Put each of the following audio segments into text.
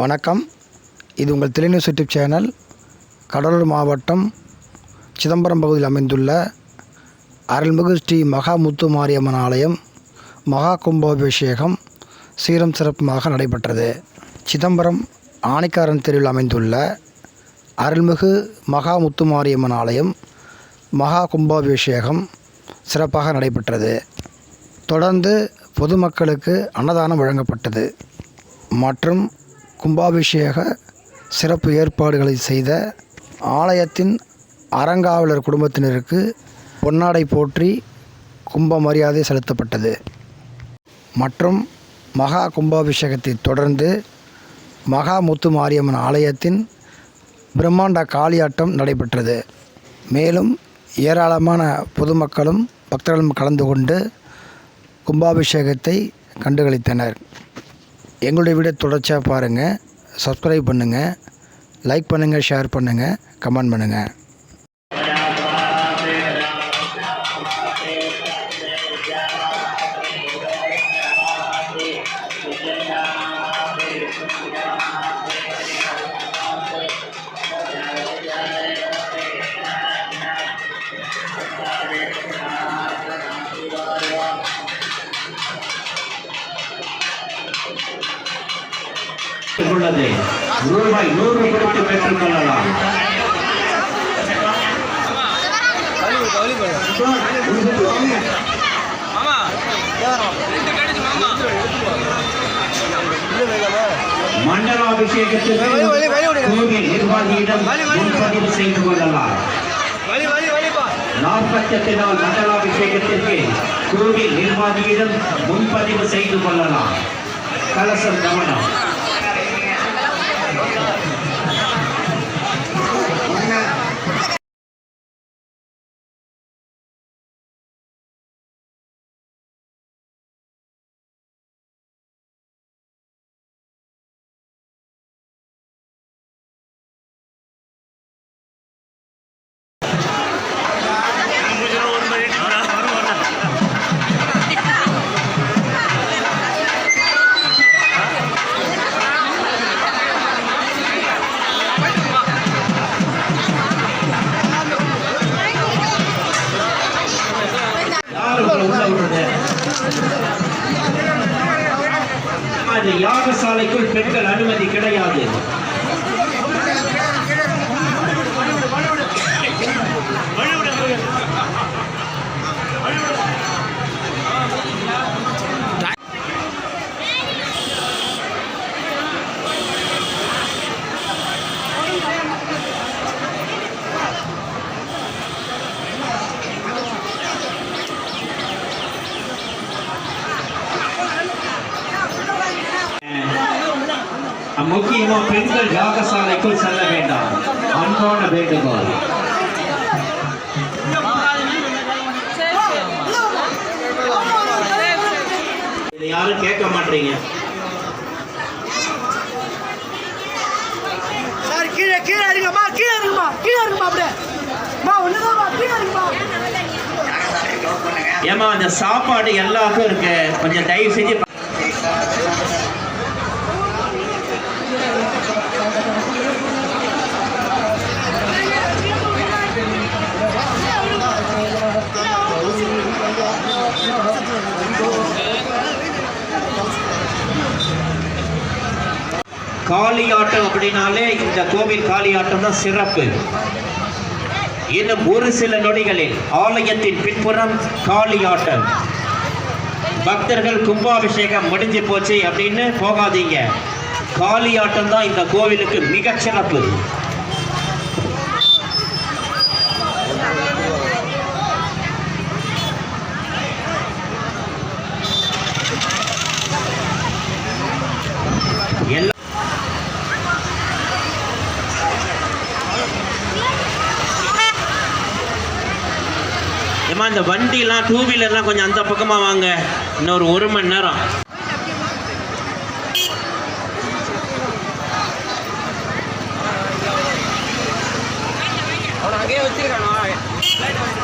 வணக்கம். இது உங்கள் தெளிநியூஸ் யூடியூப் சேனல் கடலூர் மாவட்டம் சிதம்பரம் பகுதியில் அமைந்துள்ள அருள்மிகு ஸ்ரீ மகா முத்து மாரியம்மன் ஆலயம் மகா கும்பாபிஷேகம் சீரம் சிறப்புமாக நடைபெற்றது. சிதம்பரம் ஆணிக்காரன் தெருவில் அமைந்துள்ள அருள்மிகு மகா முத்து மாரியம்மன் ஆலயம் மகா கும்பாபிஷேகம் சிறப்பாக நடைபெற்றது. தொடர்ந்து பொதுமக்களுக்கு அன்னதானம் வழங்கப்பட்டது. மற்றும் கும்பாபிஷேக சிறப்பு ஏற்பாடுகளை செய்த ஆலயத்தின் அறங்காவலர் குடும்பத்தினருக்கு பொன்னாடை போற்றி கும்ப மரியாதை செலுத்தப்பட்டது. மற்றும் மகா கும்பாபிஷேகத்தை தொடர்ந்து மகா முத்து மாரியம்மன் ஆலயத்தின் பிரம்மாண்ட காளியாட்டம் நடைபெற்றது. மேலும் ஏராளமான பொதுமக்களும் பக்தர்களும் கலந்து கொண்டு கும்பாபிஷேகத்தை கண்டுகளித்தனர். எங்களுடைய வீடியோ தொடர்ச்சியாக பாருங்கள் சப்ஸ்கிரைப் பண்ணுங்கள் லைக் பண்ணுங்கள் ஷேர் பண்ணுங்கள் கமெண்ட் பண்ணுங்கள் உள்ளது ரூபாய் நூறு கொடுத்து பெற்றுக் கொள்ளலாம் மண்டலாபிஷேகத்துக்கு கோவில் நிர்வாகியிடம் முன்பதிவு செய்து கொள்ளலாம். நாற்பத்தெட்டு நாள் மண்டலாபிஷேகத்திற்கு கோவில் நிர்வாகியிடம் முன்பதிவு செய்து கொள்ளலாம். கலசம் கவனம். உள்ள விடுறது யாகசாலைக்குள் பெண்கள் அனுமதி கிடையாது. முக்கியமா பெண்கள் யாகசாலைக்குள் செல்ல வேண்டாம். அன்பான வேண்டுகோள். யாரும் கேட்க மாட்டீங்க. சார் கீழே கீழே இருங்கம்மா கீழே இருங்கம்மா கீழே இருங்கம்மா அப்படியே? ஏமா அந்த சாப்பாடு எல்லாருக்கும் இருக்கு. கொஞ்சம் தயவு செஞ்சு காளியாட்டம் அப்படின்னாலே இந்த கோவில் காளியாட்டம் தான் சிறப்பு. இன்னும் ஒரு சில நொடிகளில் ஆலயத்தின் பின்புறம் காளியாட்டம். பக்தர்கள் கும்பாபிஷேகம் முடிஞ்சு போச்சு அப்படின்னு போகாதீங்க. காளியாட்டம் தான் இந்த கோவிலுக்கு மிகச் ஏமா இந்த வண்டிலாம் டூ வீலர்லாம் கொஞ்சம் அந்த பக்கமாக வாங்க. இன்னொரு ஒரு மணி நேரம். அங்கேயே வச்சிருக்கானா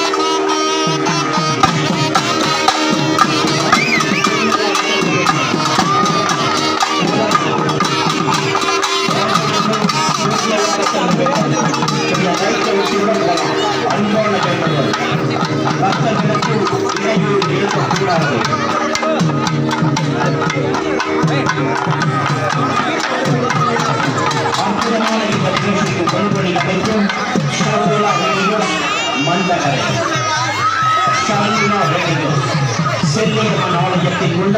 செல்லியம்மன் ஆலயத்தில் உள்ள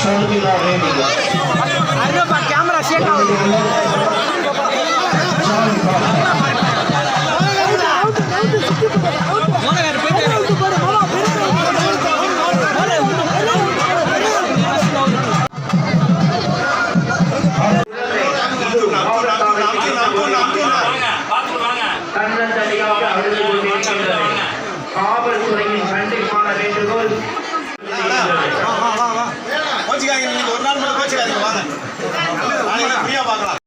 ஷர்மிளா ரேடியோ கேமரா ஷேக் ஆகுது. பார்க்கலாம்